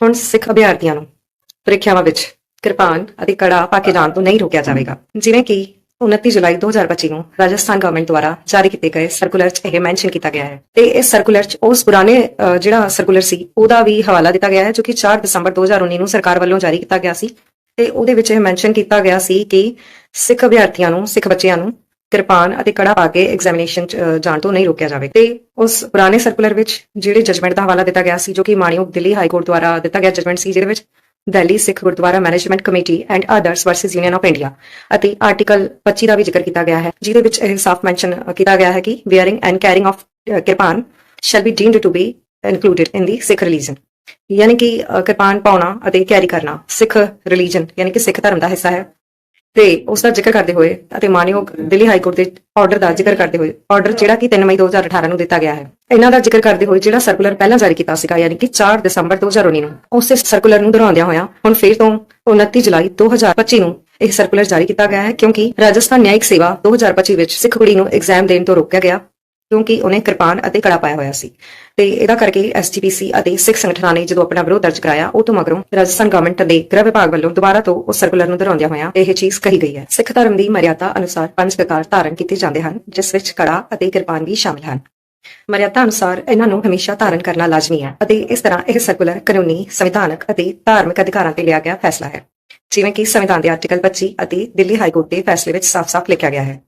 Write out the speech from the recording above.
ਹੁਣ ਸਿੱਖ ਅਭਿਆਰਥੀਆਂ ਨੂੰ ਪ੍ਰੀਖਿਆਵਾਂ ਵਿੱਚ ਕਿਰਪਾਨ ਅਤੇ ਕੜਾ ਪਾ ਕੇ ਜਾਣ ਤੋਂ ਨਹੀਂ ਰੋਕਿਆ ਜਾਵੇਗਾ। ਜਿਵੇਂ ਕਿ 29 ਜੁਲਾਈ 2025 ਨੂੰ ਰਾਜਸਥਾਨ ਗਵਰਨਮੈਂਟ ਦੁਆਰਾ ਜਾਰੀ ਕੀਤੇ ਗਏ ਸਰਕੂਲਰ 'ਚ ਇਹ ਮੈਂਸ਼ਨ ਕੀਤਾ ਗਿਆ ਹੈ। ਤੇ ਇਸ ਸਰਕੂਲਰ 'ਚ ਉਸ ਪੁਰਾਣੇ ਜਿਹੜਾ ਸਰਕੂਲਰ ਸੀ, ਉਹਦਾ ਵੀ ਹਵਾਲਾ ਦਿੱਤਾ ਗਿਆ ਹੈ, ਜੋ ਕਿ 4 ਦਸੰਬਰ 2019 ਨੂੰ ਸਰਕਾਰ ਵੱਲੋਂ ਜਾਰੀ ਕੀਤਾ ਗਿਆ ਸੀ। ਤੇ ਉਹਦੇ ਵਿੱਚ ਇਹ ਮੈਂਸ਼ਨ ਕੀਤਾ ਗਿਆ ਸੀ ਕਿ ਸਿੱਖ ਅਭਿਆਰਥੀਆਂ ਨੂੰ, ਸਿੱਖ ਬੱਚਿਆਂ ਨੂੰ ਕਿਰਪਾਨ ਅਤੇ ਕੜਾ ਪਾ ਕੇ ਐਗਜ਼ਾਮੀਨੇਸ਼ਨ ਜਾਣ ਤੋਂ ਨਹੀਂ ਰੋਕਿਆ ਜਾਵੇ। ਤੇ ਉਸ ਪੁਰਾਣੇ ਸਰਕੂਲਰ ਵਿੱਚ ਜਿਹੜੇ ਜਜਮੈਂਟ ਦਾ ਹਵਾਲਾ ਦਿੱਤਾ ਗਿਆ ਸੀ, ਜੋ ਕਿ ਮਾਣਯੋਗ ਦਿੱਲੀ ਹਾਈ ਕੋਰਟ ਦੁਆਰਾ ਦਿੱਤਾ ਗਿਆ ਜਜਮੈਂਟ ਸੀ, ਜਿਹਦੇ ਵਿੱਚ Delhi, Sikh Gurdwara management committee and others versus Union of India ਅਤੇ ਆਰਟੀਕਲ 25 ਦਾ ਵੀ ਜ਼ਿਕਰ ਕੀਤਾ ਗਿਆ ਹੈ, ਜਿਹਦੇ ਵਿੱਚ ਇਹ ਸਾਫ਼ ਮੈਂਸ਼ਨ ਕੀਤਾ ਗਿਆ ਹੈ ਕਿ wearing and carrying of kirpan shall be deemed to be included in the Sikh religion ਯਾਨੀ ਕਿ ਕਿਰਪਾਨ ਪਾਉਣਾ ਅਤੇ ਕੈਰੀ ਕਰਨਾ ਸਿੱਖ ਰਿਲੀਜਨ ਯਾਨੀ ਕਿ ਸਿੱਖ ਧਰਮ ਦਾ ਹਿੱਸਾ ਹੈ। ਤੇ ਉਸ ਦਾ ਜ਼ਿਕਰ ਕਰਦੇ ਹੋਏ ਅਤੇ ਮਾਨਯੋਗ ਦਿੱਲੀ ਹਾਈ ਕੋਰਟ ਦੇ ਆਰਡਰ ਦਾ ਜ਼ਿਕਰ ਕਰਦੇ ਹੋਏ, ਆਰਡਰ ਜਿਹੜਾ ਕਿ 3 ਮਈ 2018 ਨੂੰ ਦਿੱਤਾ ਗਿਆ ਹੈ। ਇਹਨਾਂ ਦਾ ਜ਼ਿਕਰ ਕਰਦੇ ਹੋਏ ਜਿਹੜਾ ਸਰਕੂਲਰ ਪਹਿਲਾਂ ਜਾਰੀ ਕੀਤਾ ਸੀਗਾ, ਯਾਨੀ ਕਿ 4 ਦਸੰਬਰ 2019 ਨੂੰ, ਉਸੇ ਸਰਕੂਲਰ ਨੂੰ ਦੁਹਰਾਉਂਦਿਆਂ ਹੋਇਆ ਹੁਣ ਫੇਰ ਤੋਂ 29 ਜੁਲਾਈ 2025 ਨੂੰ ਇਹ ਸਰਕੂਲਰ ਜਾਰੀ ਕੀਤਾ ਗਿਆ ਹੈ ਕਿਉਂਕਿ ਰਾਜਸਥਾਨ ਨਿਆਇਕ ਸੇਵਾ 2025 ਵਿੱਚ ਸਿੱਖ ਕੁੜੀ ਨੂੰ ਐਗਜ਼ਾਮ ਦੇਣ ਤੋਂ ਰੋਕਿਆ ਗਿਆ। ਕਿਉਂਕਿ ਉਹਨੇ ਕਿਰਪਾਨ ਅਤੇ ਕੜਾ ਪਾਇਆ ਹੋਇਆ ਸੀ। ਤੇ ਇਹਦਾ ਕਰਕੇ ਐਸਜੀਪੀਸੀ ਅਤੇ ਸਿੱਖ ਸੰਗਠਨਾਂ ਨੇ ਜਦੋਂ ਆਪਣਾ ਵਿਰੋਧ ਦਰਜ ਕਰਾਇਆ, ਉਹ ਤੋਂ ਮਗਰੋਂ ਰਾਜਸਥਾਨ ਗਵਰਨਮੈਂਟ ਦੇ ਗ੍ਰਹਿ ਵਿਭਾਗ ਵੱਲੋਂ ਦੁਬਾਰਾ ਤੋਂ ਉਸ ਸਰਕੂਲਰ ਨੂੰ ਦੁਹਰਾਉਂਦਿਆਂ ਹੋਇਆਂ ਇਹ ਚੀਜ਼ ਕਹੀ ਗਈ ਹੈ। ਸਿੱਖ ਧਰਮ ਦੀ ਮਰਿਆਦਾ ਅਨੁਸਾਰ ਪੰਜ ਕਕਾਰ ਧਾਰਨ ਕੀਤੇ ਜਾਂਦੇ ਹਨ, ਜਿਸ ਵਿੱਚ ਕੜਾ ਅਤੇ ਕਿਰਪਾਨ ਵੀ ਸ਼ਾਮਿਲ ਹਨ। ਮਰਿਆਦਾ ਅਨੁਸਾਰ ਇਹਨਾਂ ਨੂੰ ਹਮੇਸ਼ਾ ਧਾਰਨ ਕਰਨਾ ਲਾਜ਼ਮੀ ਹੈ ਅਤੇ ਇਸ ਤਰ੍ਹਾਂ ਇਹ ਸਰਕੂਲਰ, ਕਾਨੂੰਨੀ, ਸੰਵਿਧਾਨਕ ਅਤੇ ਧਾਰਮਿਕ ਅਧਿਕਾਰਾਂ ਤੇ ਲਿਆ ਗਿਆ ਫੈਸਲਾ ਹੈ। ਜਿਵੇਂ ਕਿ ਸੰਵਿਧਾਨ ਦੇ ਆਰਟੀਕਲ 25 ਅਤੇ ਦਿੱਲੀ ਹਾਈ ਕੋਰਟ ਦੇ ਫੈਸਲੇ ਵਿੱਚ ਸਾਫ਼-ਸਾਫ਼ ਲਿਖਿਆ ਗਿਆ ਹੈ।